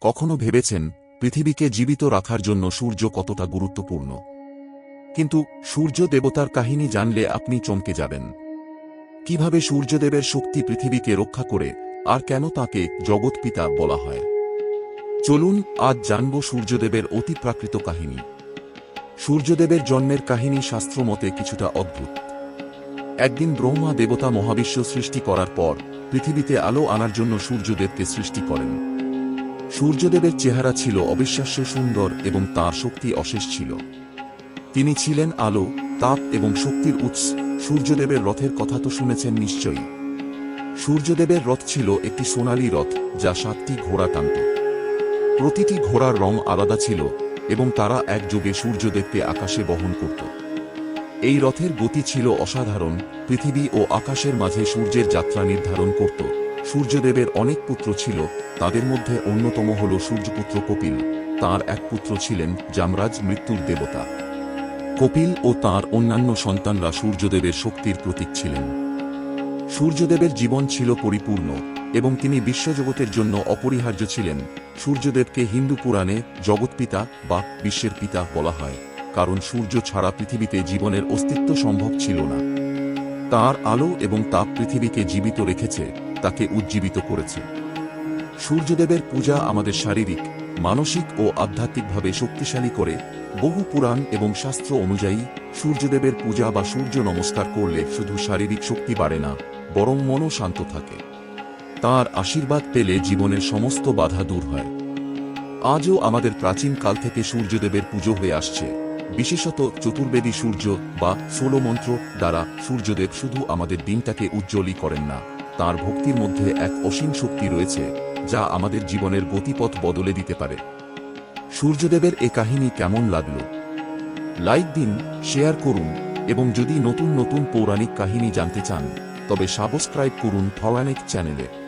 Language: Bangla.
কখনো ভেবেছেন পৃথিবীকে জীবিত রাখার জন্য সূর্য কতটা গুরুত্বপূর্ণ? কিন্তু সূর্য দেবতার কাহিনী জানলে আপনি চমকে যাবেন। কীভাবে সূর্যদেবের শক্তি পৃথিবীকে রক্ষা করে আর কেন তাকে জগৎপিতা বলা হয়? চলুন আজ জানব সূর্যদেবের অতি প্রাকৃত কাহিনী। সূর্যদেবের জন্মের কাহিনী শাস্ত্রমতে কিছুটা অদ্ভুত। একদিন ব্রহ্মা দেবতা মহাবিশ্ব সৃষ্টি করার পর পৃথিবীতে আলো আনার জন্য সূর্যদেবকে সৃষ্টি করেন। সূর্যদেবের চেহারা ছিল অবিশ্বাস্য সুন্দর এবং তার শক্তি অশেষ ছিল। তিনি ছিলেন আলো, তাপ এবং শক্তির উৎস। সূর্যদেবের রথের কথা তো শুনেছেন নিশ্চয়ই। সূর্যদেবের রথ ছিল একটি সোনালী রথ, যা সাতটি ঘোড়া টানত। প্রতিটি ঘোড়ার রং আলাদা ছিল এবং তারা একযোগে সূর্যদেবকে আকাশে বহন করত। এই রথের গতি ছিল অসাধারণ, পৃথিবী ও আকাশের মাঝে সূর্যের যাত্রা নির্ধারণ করত। সূর্যদেবের অনেক পুত্র ছিল, তাদের মধ্যে অন্যতম হল সূর্যপুত্র কপিল। তার এক পুত্র ছিলেন জামরাজ মৃত্যুর দেবতা। কপিল ও তার অন্যান্য সন্তানরা সূর্যদেবের শক্তির প্রতীক ছিলেন। সূর্যদেবের জীবন ছিল পরিপূর্ণ এবং তিনি বিশ্বজগতের জন্য অপরিহার্য ছিলেন। সূর্যদেবকে হিন্দু পুরাণে জগৎপিতা বা বিশ্বের পিতা বলা হয়, কারণ সূর্য ছাড়া পৃথিবীতে জীবনের অস্তিত্ব সম্ভব ছিল না। তার আলো এবং তাপ পৃথিবীকে জীবিত রেখেছে তাকে উজ্জীবিত করেছে। সূর্যদেবের পূজা আমাদের শারীরিক, মানসিক ও আধ্যাত্মিকভাবে শক্তিশালী করে। বহু পুরাণ এবং শাস্ত্র অনুযায়ী, সূর্যদেবের পূজা বা সূর্য নমস্কার করলে শুধু শারীরিক শক্তি বাড়ে না, বরং মনও শান্ত থাকে। তার আশীর্বাদ পেলে জীবনের সমস্ত বাধা দূর হয়। আজও আমাদের প্রাচীন কাল থেকে সূর্যদেবের পুজো হয়ে আসছে। বিশেষত চতুর্বেদী সূর্য বা ষোলো মন্ত্র দ্বারা সূর্যদেব শুধু আমাদের দিনটাকে উজ্জ্বলই করেন না। তার ভক্তির মধ্যে এক অসীম শক্তি রয়েছে, যা আমাদের জীবনের গতিপথ বদলে দিতে পারে। সূর্যদেবের এ কাহিনী কেমন লাগল? লাইক দিন, শেয়ার করুন, এবং যদি নতুন নতুন পৌরাণিক কাহিনী জানতে চান, তবে সাবস্ক্রাইব করুন থলানিক চ্যানেলে।